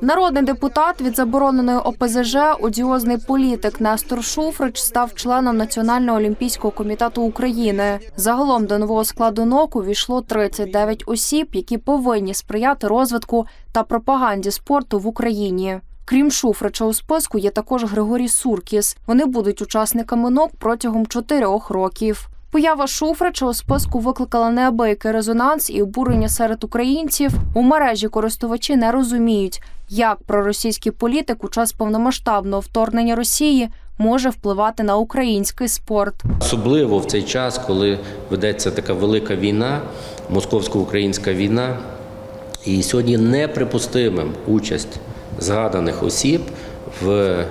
Народний депутат від забороненої ОПЗЖ, одіозний політик Нестор Шуфрич став членом Національного олімпійського комітету України. Загалом до нового складу НОК увійшло 39 осіб, які повинні сприяти розвитку та пропаганді спорту в Україні. Крім Шуфрича у списку є також Григорій Суркіс. Вони будуть учасниками НОК протягом чотирьох років. Поява Шуфрича у списку викликала неабиякий резонанс і обурення серед українців. У мережі користувачі не розуміють, як проросійський політик у час повномасштабного вторгнення Росії може впливати на український спорт. Особливо в цей час, коли ведеться така велика війна, московсько-українська війна, і сьогодні неприпустимим участь згаданих осіб в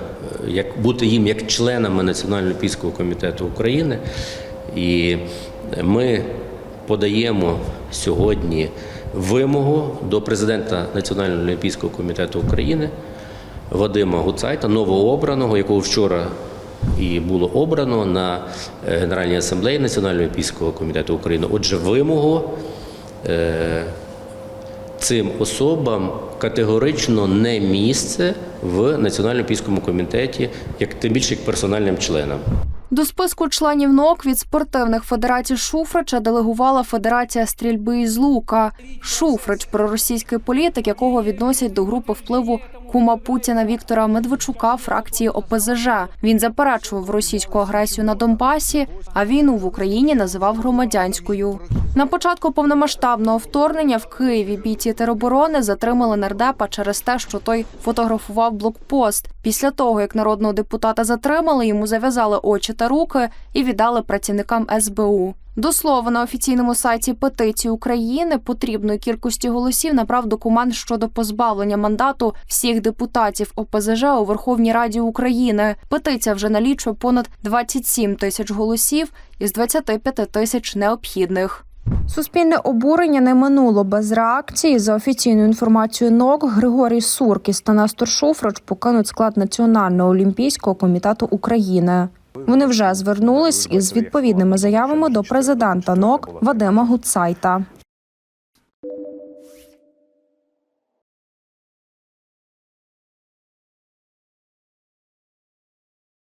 як бути їм як членами Національного олімпійського комітету України. І ми подаємо сьогодні вимогу до президента Національного олімпійського комітету України Вадима Гуцайта, новообраного, якого вчора і було обрано на е, Генеральній асамблеї Національного олімпійського комітету України. Отже, вимогу е, цим особам категорично не місце в Національному олімпійському комітеті, як тим більше як персональним членам. До списку членів НОК від спортивних федерацій Шуфрича делегувала Федерація стрільби із лука. Шуфрич проросійський політик, якого відносять до групи впливу кума Путіна Віктора Медведчука фракції ОПЗЖ. Він заперечував російську агресію на Донбасі, а війну в Україні називав громадянською. На початку повномасштабного вторгнення в Києві бійці тероборони затримали нардепа через те, що той фотографував блокпост. Після того, як народного депутата затримали, йому зав'язали очі та руки і віддали працівникам СБУ. До слова, на офіційному сайті петиції України потрібної кількості голосів набрав документ щодо позбавлення мандату всіх депутатів ОПЗЖ у Верховній Раді України. Петиція вже налічує понад 27 тисяч голосів із 25 тисяч необхідних. Суспільне обурення не минуло без реакції. За офіційною інформацією НОК Григорій Суркіс та Настор Шуфрач покинуть склад Національного олімпійського комітету України. Вони вже звернулись із відповідними заявами до президента НОК Вадима Гуцайта.